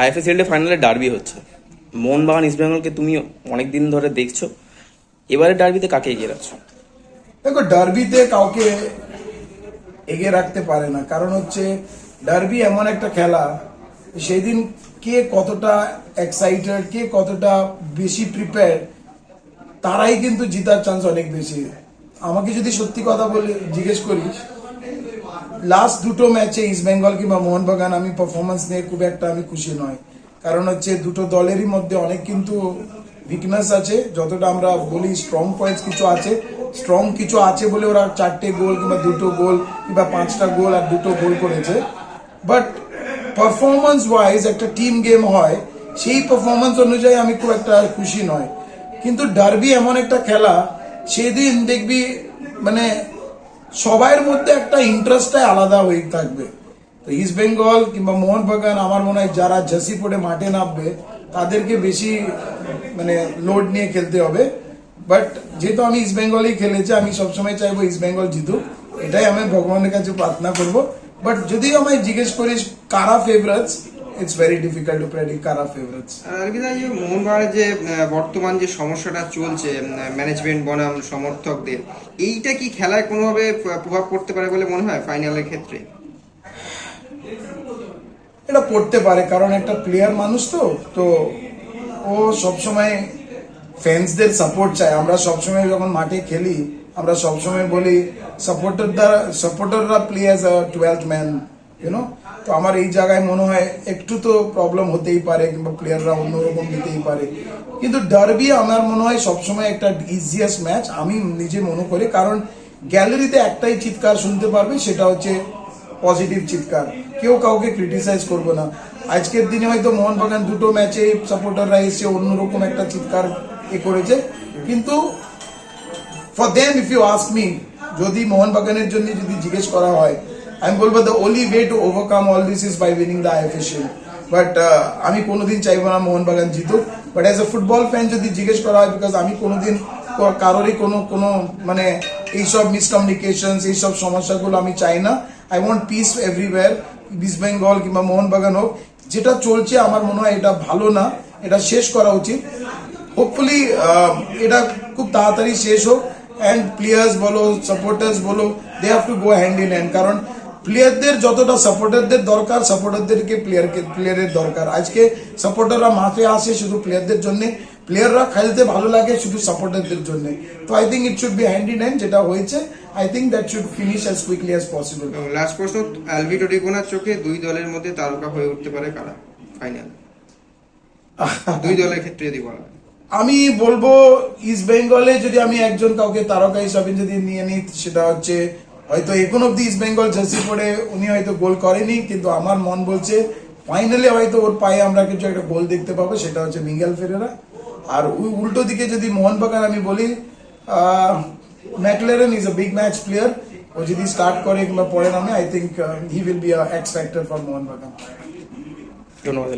আইএফএসএল ফাইনালে ডার্বি হচ্ছে। মোহনবাগান ইস্ট বেঙ্গলকে তুমি অনেক দিন ধরে দেখছ। এবারে ডার্বিতে কাকে এগিয়ে রাখছো? দেখো ডার্বিতে কাউকে এগিয়ে রাখতে পারে না। কারণ হচ্ছে ডার্বি এমন একটা খেলা, সেদিন কে কতটা এক্সাইটেড কে কতটা বেশি প্রিপেয়ার তারাই কিন্তু জিতার চান্স অনেক বেশি। আমাকে যদি সত্যি কথা বলে জিজ্ঞেস করিস লাস্ট দুটো ম্যাচে ইস্ট বেঙ্গল কিংবা মোহনবাগান আমি পারফরমেন্স নিয়ে খুব একটা আমি খুশি নয় কারণ হচ্ছে দুটো দলেরই মধ্যে অনেক কিন্তু উইকনেস আছে। যতটা আমরা বলি স্ট্রং পয়েন্টস কিছু আছে স্ট্রং কিছু আছে বলে ওরা চারটে গোল কিংবা দুটো গোল কিংবা পাঁচটা গোল আর দুটো গোল করেছে। বাট পারফরমেন্স ওয়াইজ একটা টিম গেম হয়, সেই পারফরমেন্স অনুযায়ী আমি খুব একটা খুশি নয় কিন্তু ডার্বি এমন একটা খেলা, সেদিন দেখবি মানে সবার মধ্যে একটা ইন্টারেস্টটাই আলাদা হয়ে থাকবে। তো ইস্ট বেঙ্গল কিংবা মোহনবাগান আমার মনে হয় যারা ঝাঁসি পরে মাঠে নামবে, তাদেরকে বেশি মানে লোড নিয়ে খেলতে হবে। বাট যেহেতু আমি ইস্ট বেঙ্গলেই খেলেছি, আমি সবসময় চাইব ইস্ট বেঙ্গল জিতুক। এটাই আমি ভগবানের কাছে প্রার্থনা করব। বাট যদি আমায় জিজ্ঞেস করিস, কারা favourites it's very difficult to predict কারা ফেভারিটস আরবিদা যে মোহনবাগানের যে বর্তমান যে সমস্যাটা চলছে ম্যানেজমেন্ট বনাম সমর্থকদের। এইটা কি খেলায় কোনোভাবে প্র- প্রভাব পড়তে পারে বলে মনে হয় ফাইনালের ক্ষেত্রে? এটা পড়তে পারে কারণ একটা প্লেয়ার মানুষ তো তো ও সবসময় ফ্যান্সদের সাপোর্ট চায়। আমরা সবসময় যখন মাঠে খেলি আমরা সবসময় বলি সাপোর্টার দ্বারা সাপোর্টাররা play as a twelfth man you know তো আমার এই জায়গায় মনে হয় একটু তো প্রবলেম হতেই পারে কিংবা প্লেয়াররা অন্যরকম দিতেই পারে। কিন্তু ডার্বি আমার মনে হয় সবসময় একটা ইজিয়েস্ট ম্যাচ আমি নিজে মনে করি। কারণ গ্যালারিতে একটাই চিৎকার শুনতে পারবে, সেটা হচ্ছে পজিটিভ চিৎকার। কেউ কাউকে ক্রিটিসাইজ করব না। আজকের দিনে হয়তো মোহনবাগান দুটো ম্যাচে সাপোর্টাররা এসে অন্যরকম একটা চিৎকার এ করেছে। কিন্তু for them if you ask me যদি মোহনবাগানের জন্য যদি জিজ্ঞেস করা হয় আমি বলব the only way to overcome all this is by winning the IFSL but আমি কোনোদিন চাইব না Mohun Bagan জিতুক। But as a football fan যদি জিজ্ঞেস করা হয় বিকজ আমি কোনোদিন কারোরই কোনো কোনো মানে এইসব মিসকমিউনিকেশন এইসব সমস্যাগুলো আমি চাই না। I want peace everywhere East Bengal কিংবা মোহনবাগান হোক। যেটা চলছে, আমার মনে হয় এটা ভালো না, এটা শেষ করা উচিত। হোপফুলি এটা খুব তাড়াতাড়ি শেষ হোক। অ্যান্ড প্লেয়ার্স বলো সাপোর্টার্স বলো they have to go hand in hand কারণ প্লেয়ারদের যতটা সাপোর্টারদের দরকার সাপোর্টারদেরকে প্লেয়ারকে প্লেয়ারের দরকার। আজকে সাপোর্টাররা মাঠে আসে শুধু প্লেয়ারদের জন্য প্লেয়াররা খেলতে ভালো লাগে শুধু সাপোর্টারদের জন্য। তো I think it should be hand in hand যেটা হয়েছে। I think that should finish as quickly as possible last প্রশ্ন অ্যালভিটো ডিকোনার চোখে দুই দলের মধ্যে তারকা হয়ে উঠতে পারে কারা? ফাইনাল দুই দলের ক্ষেত্রে যদি বলা আমি বলব ইস্ট বেঙ্গলে যদি আমি একজন কাউকে তারকা হিসাবে যদি নিয়ে নিই সেটা হচ্ছে হয়তো এখন অব্দি ইস্ট বেঙ্গল জার্সি পরে উনি হয়তো গোল করেনি, কিন্তু আমার মন বলছে ফাইনালি হয়তো ওর পায়ে আমরা কিছু একটা গোল দেখতে পাবো, সেটা হচ্ছে মিঙ্গেল ফেরেরা। আর ওই উল্টো দিকে যদি মোহনবাগান আমি বলি McLaren is a big match player ও যদি স্টার্ট করে কিংবা পরে নামে I think he will be X factor for Mohun Bagan. ধন্যবাদ